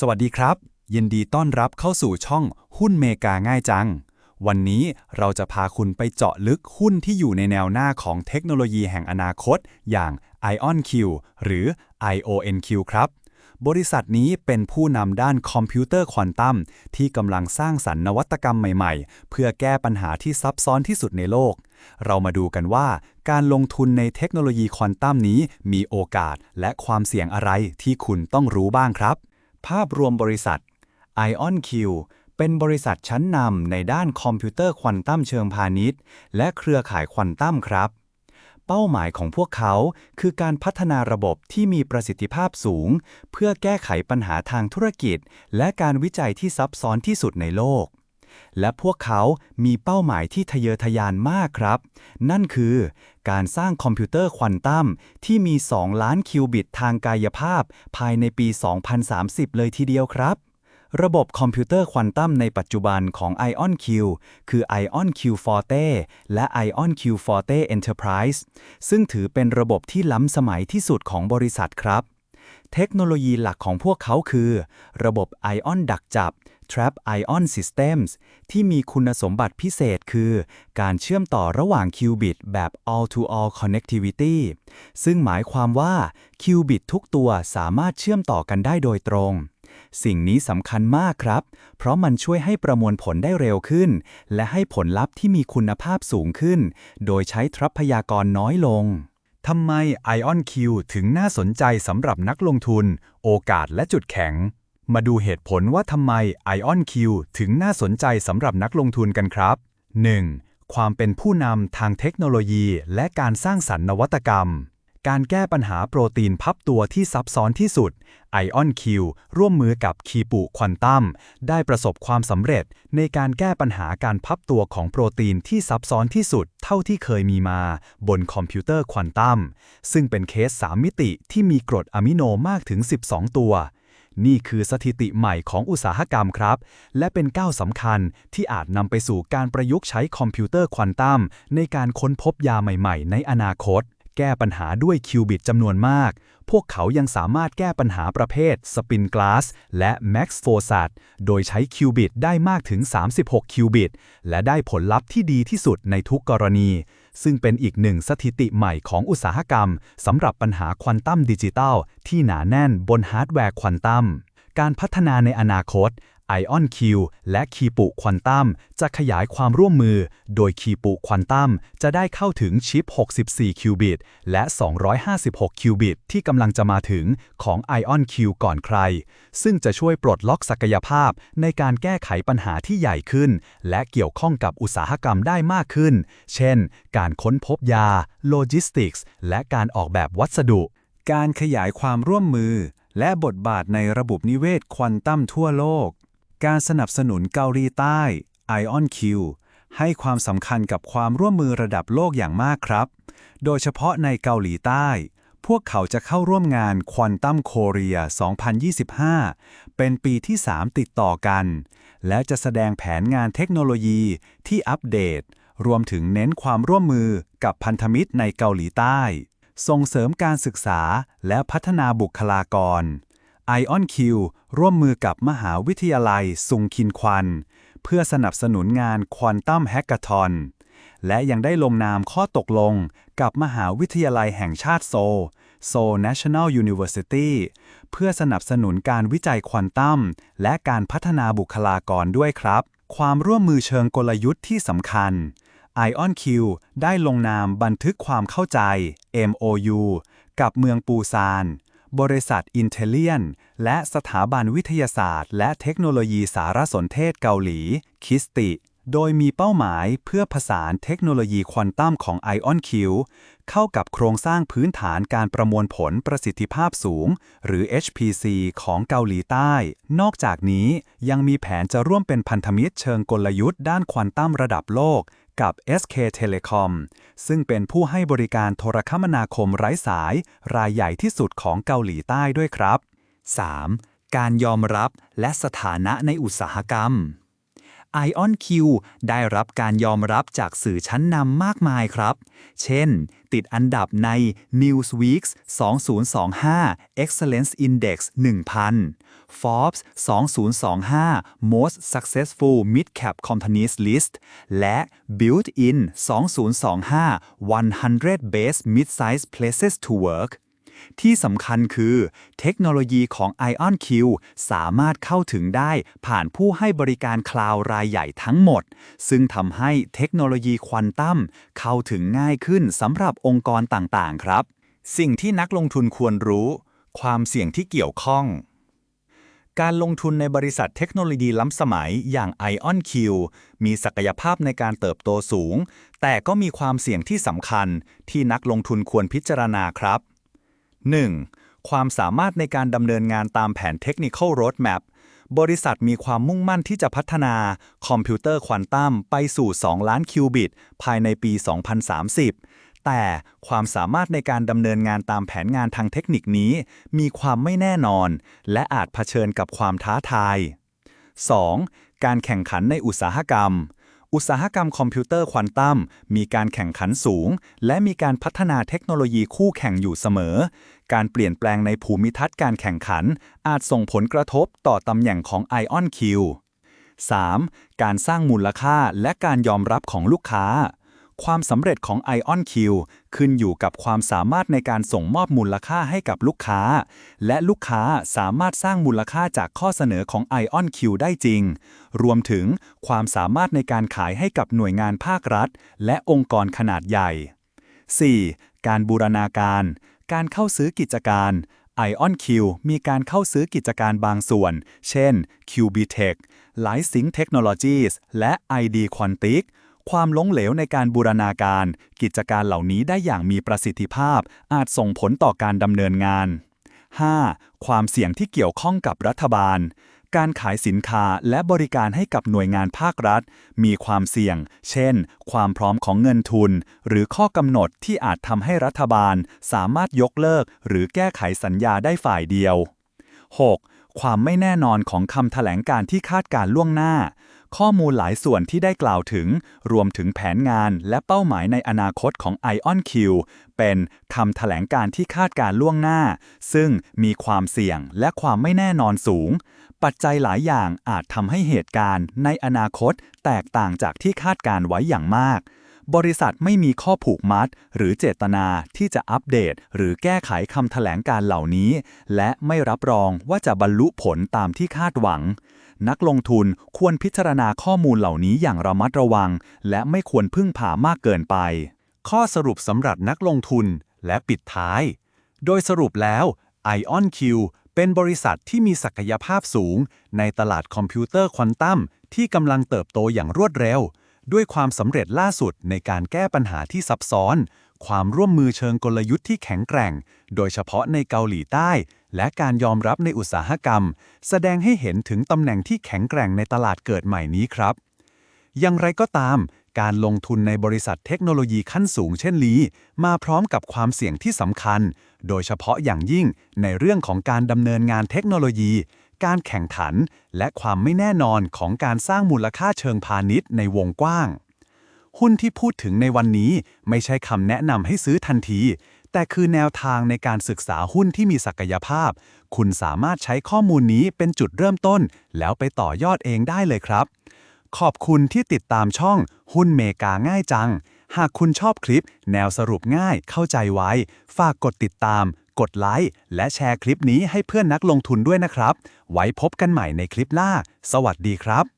สวัสดีครับ ยินดีต้อนรับเข้าสู่ช่องหุ้นเมกาง่ายจัง วันนี้เราจะพาคุณไปเจาะลึกหุ้นที่อยู่ในแนวหน้าของเทคโนโลยีแห่งอนาคต อย่าง IonQ หรือ IONQ ครับ บริษัทนี้เป็นผู้นำด้านคอมพิวเตอร์ควอนตัมที่กำลังสร้างสรรค์นวัตกรรมใหม่ ๆ เพื่อแก้ปัญหาที่ซับซ้อนที่สุดในโลก เรามาดูกันว่า การลงทุนในเทคโนโลยีควอนตัมนี้มีโอกาสและความเสี่ยงอะไรที่คุณต้องรู้บ้างครับ ภาพรวมบริษัท IonQ เป็นบริษัทชั้นนำในด้านคอมพิวเตอร์ควอนตัมเชิงพาณิชย์ และเครือข่ายควอนตัมครับ เป้าหมายของพวกเขาคือการพัฒนาระบบที่มีประสิทธิภาพสูง เพื่อแก้ไขปัญหาทางธุรกิจ และการวิจัยที่ซับซ้อนที่สุดในโลก และพวกเขามีเป้าหมายที่ทะเยอทะยานมากครับ นั่นคือการสร้างคอมพิวเตอร์ควอนตัมที่มี 2 ล้านคิวบิตทางกายภาพ ภายในปี 2030 เลยทีเดียวครับระบบคอมพิวเตอร์ควอนตัมในปัจจุบันของ IonQ คือ IonQ Forte และ IonQ Forte Enterprise ซึ่งถือเป็นระบบที่ล้ำสมัยที่สุดของบริษัทครับ เทคโนโลยีหลักของพวกเขาคือ ระบบ Ion ดักจับ Trap Ion Systems ที่มีคุณสมบัติพิเศษคือ การเชื่อมต่อระหว่างคิวบิตแบบ All-to-All Connectivity ซึ่งหมายความว่าคิวบิตทุกตัวสามารถเชื่อมต่อกันได้โดยตรง สิ่งนี้สำคัญมากครับ เพราะมันช่วยให้ประมวลผลได้เร็วขึ้น และให้ผลลัพธ์ที่มีคุณภาพสูงขึ้น โดยใช้ทรัพยากรน้อยลงทำไม IonQ ถึงน่าสนใจสำหรับนักลงทุน โอกาสและจุดแข็ง มาดูเหตุผลว่าทำไม IonQ ถึงน่าสนใจสำหรับนักลงทุนกันครับ 1. ความเป็นผู้นำทางเทคโนโลยีและการสร้างสรรค์นวัตกรรม การแก้ปัญหาโปรตีนพับตัวที่ซับซ้อนที่สุด IonQ ร่วมมือกับคีปุควอนตัมได้ประสบความสำเร็จในการแก้ปัญหาการพับตัวของโปรตีนที่ซับซ้อนที่สุดเท่าที่เคยมีมา บนคอมพิวเตอร์ควอนตัมซึ่งเป็นเคส 3 มิติที่มีกรดอะมิโนมากถึง 12 ตัว นี่คือสถิติใหม่ของอุตสาหกรรมครับ และเป็นก้าวสำคัญที่อาจนำไปสู่การประยุกต์ใช้คอมพิวเตอร์ควอนตัมในการค้นพบยาใหม่ ๆ ในอนาคต แก้ปัญหาด้วยคิวบิตจำนวนมาก พวกเขายังสามารถแก้ปัญหาประเภทสปินกลาสและ Max f o r s a t โดยใช้คิวบิตได้มากถึง 36 คิวบิต และได้ผลลัพธ์ที่ดีที่สุดในทุกกรณี ซึ่งเป็นอีกหนึ่งสถิติใหม่ของอุตสาหกรรมสำหรับปัญหาควอนตัมดิจิตัลที่หนาแน่นบนฮาร์ดแวร์ควอนตัมการพัฒนาในอนาคต IonQ และคีปุควอนตัมจะขยายความร่วมมือ โดยคีปุควอนตัมจะได้เข้าถึงชิป 64 คิวบิต และ 256 คิวบิต ที่กำลังจะมาถึงของ IonQ ก่อนใคร ซึ่งจะช่วยปลดล็อกศักยภาพในการแก้ไขปัญหาที่ใหญ่ขึ้น และเกี่ยวข้องกับอุตสาหกรรมได้มากขึ้น เช่น การค้นพบยา โลจิสติกส์ และการออกแบบวัสดุ การขยายความร่วมมือ และบทบาทในระบบนิเวศควอนตัมทั่วโลก การสนับสนุนเกาหลีใต้ IonQ ให้ความสำคัญกับความร่วมมือระดับโลกอย่างมากครับ โดยเฉพาะในเกาหลีใต้ พวกเขาจะเข้าร่วมงานควอนตัมโคเรีย2025 เป็นปีที่ 3 ติดต่อกัน และจะแสดงแผนงานเทคโนโลยีที่อัปเดต รวมถึงเน้นความร่วมมือกับพันธมิตรในเกาหลีใต้ ส่งเสริมการศึกษาและพัฒนาบุคลากร IonQ ร่วมมือกับมหาวิทยาลัยซุงคินควัน เพื่อสนับสนุนงานควอนตัมแฮกเกอร์ทอนและยังได้ลงนามข้อตกลงกับมหาวิทยาลัยแห่งชาติโซ โซ National University เพื่อสนับสนุนการวิจัยควอนตัมและการพัฒนาบุคลากรด้วยครับ ความร่วมมือเชิงกลยุทธ์ที่สำคัญ IonQ ได้ลงนามบันทึกความเข้าใจ MOU กับเมืองปูซาน บริษัทอินเทเลียน และสถาบันวิทยาศาสตร์ และเทคโนโลยีสารสนเทศเกาหลี คิสติ โดยมีเป้าหมายเพื่อผสานเทคโนโลยีควอนตัมของ IonQ เข้ากับโครงสร้างพื้นฐานการประมวลผลประสิทธิภาพสูง หรือ HPC ของเกาหลีใต้ นอกจากนี้ยังมีแผนจะร่วมเป็นพันธมิตรเชิงกลยุทธ์ด้านควอนตัมระดับโลก กับ SK Telecom ซึ่งเป็นผู้ให้บริการโทรคมนาคมไร้สาย รายใหญ่ที่สุดของเกาหลีใต้ด้วยครับ 3. การยอมรับและสถานะในอุตสาหกรรม IonQ ได้รับการยอมรับจากสื่อชั้นนำมากมายครับ เช่น ติดอันดับใน Newsweek's 2025 Excellence Index 1000 Forbes 2025 Most Successful Mid-Cap Companies List และ Built-in 2025 100 Best Mid-Size Places to Work ที่สำคัญคือเทคโนโลยีของ IonQ สามารถเข้าถึงได้ผ่านผู้ให้บริการคลาวด์รายใหญ่ทั้งหมด ซึ่งทำให้เทคโนโลยีควอนตัมเข้าถึงง่ายขึ้นสำหรับองค์กรต่างๆ ครับ สิ่งที่นักลงทุนควรรู้ ความเสี่ยงที่เกี่ยวข้อง การลงทุนในบริษัทเทคโนโลยีล้ำสมัยอย่าง IonQ มีศักยภาพในการเติบโตสูง แต่ก็มีความเสี่ยงที่สำคัญที่นักลงทุนควรพิจารณาครับ 1. ความสามารถในการดำเนินงานตามแผน Technical Roadmap บริษัทมีความมุ่งมั่นที่จะพัฒนาคอมพิวเตอร์ควอนตัมไปสู่ 2 ล้านคิวบิต ภายในปี 2030 แต่ความสามารถในการดำเนินงานตามแผนงานทางเทคนิคนี้ มีความไม่แน่นอน และอาจเผชิญกับความท้าทาย 2. การแข่งขันในอุตสาหกรรม อุตสาหกรรมคอมพิวเตอร์ควอนตัมมีการแข่งขันสูง และมีการพัฒนาเทคโนโลยีคู่แข่งอยู่เสมอ การเปลี่ยนแปลงในภูมิทัศน์การแข่งขัน อาจส่งผลกระทบต่อตำแหน่งของ IonQ 3. การสร้างมูลค่าและการยอมรับของลูกค้า ความสำเร็จของ IonQ ขึ้นอยู่กับความสามารถในการส่งมอบมูลค่าให้กับลูกค้า และลูกค้าสามารถสร้างมูลค่าจากข้อเสนอของ IonQ ได้จริง รวมถึงความสามารถในการขายให้กับหน่วยงานภาครัฐ และองค์กรขนาดใหญ่ 4. การบูรณาการ การเข้าซื้อกิจการ IonQ มีการเข้าซื้อกิจการบางส่วน เช่น QBTech l i g h t s y n c Technologies และ ID Quantic ความล้มเหลวในการบูรณาการ กิจการเหล่านี้ได้อย่างมีประสิทธิภาพ อาจส่งผลต่อการดำเนินงาน 5. ความเสี่ยงที่เกี่ยวข้องกับรัฐบาล การขายสินค้าและบริการให้กับหน่วยงานภาครัฐ มีความเสี่ยง เช่น ความพร้อมของเงินทุน หรือข้อกำหนดที่อาจทำให้รัฐบาล สามารถยกเลิก หรือแก้ไขสัญญาได้ฝ่ายเดียว 6. ความไม่แน่นอนของคำแถลงการที่คาดการล่วงหน้า ข้อมูลหลายส่วนที่ได้กล่าวถึง รวมถึงแผนงานและเป้าหมายในอนาคตของ IonQ เป็นคำแถลงการที่คาดการล่วงหน้า ซึ่งมีความเสี่ยงและความไม่แน่นอนสูง ปัจจัยหลายอย่างอาจทำให้เหตุการณ์ในอนาคตแตกต่างจากที่คาดการไว้อย่างมากบริษัทไม่มีข้อผูกมัด หรือเจตนาที่จะอัปเดต หรือแก้ไขคำแถลงการเหล่านี้ และไม่รับรองว่าจะบรรลุผลตามที่คาดหวัง นักลงทุนควรพิจารณาข้อมูลเหล่านี้อย่างระมัดระวัง และไม่ควรพึ่งพามากเกินไป ข้อสรุปสำหรับนักลงทุนและปิดท้าย โดยสรุปแล้ว IonQ เป็นบริษัทที่มีศักยภาพสูง ในตลาดคอมพิวเตอร์ควอนตัมที่กำลังเติบโตอย่างรวดเร็ว ด้วยความสำเร็จล่าสุดในการแก้ปัญหาที่ซับซ้อน ความร่วมมือเชิงกลยุทธ์ที่แข็งแกร่ง โดยเฉพาะในเกาหลีใต้ และการยอมรับในอุตสาหกรรม แสดงให้เห็นถึงตำแหน่งที่แข็งแกร่งในตลาดเกิดใหม่นี้ครับ อย่างไรก็ตาม การลงทุนในบริษัทเทคโนโลยีขั้นสูงเช่นนี้ มาพร้อมกับความเสี่ยงที่สำคัญ โดยเฉพาะอย่างยิ่งในเรื่องของการดำเนินงานเทคโนโลยี การแข่งขัน และความไม่แน่นอนของการสร้างมูลค่าเชิงพาณิชย์ในวงกว้าง หุ้นที่พูดถึงในวันนี้ไม่ใช่คำแนะนำให้ซื้อทันที แต่คือแนวทางในการศึกษาหุ้นที่มีศักยภาพ คุณสามารถใช้ข้อมูลนี้เป็นจุดเริ่มต้น แล้วไปต่อยอดเองได้เลยครับ ขอบคุณที่ติดตามช่องหุ้นเมกาง่ายจัง หากคุณชอบคลิป แนวสรุปง่ายเข้าใจไว้ ฝากกดติดตาม กดไลค์และแชร์คลิปนี้ให้เพื่อนนักลงทุนด้วยนะครับ ไว้พบกันใหม่ในคลิปหน้า สวัสดีครับ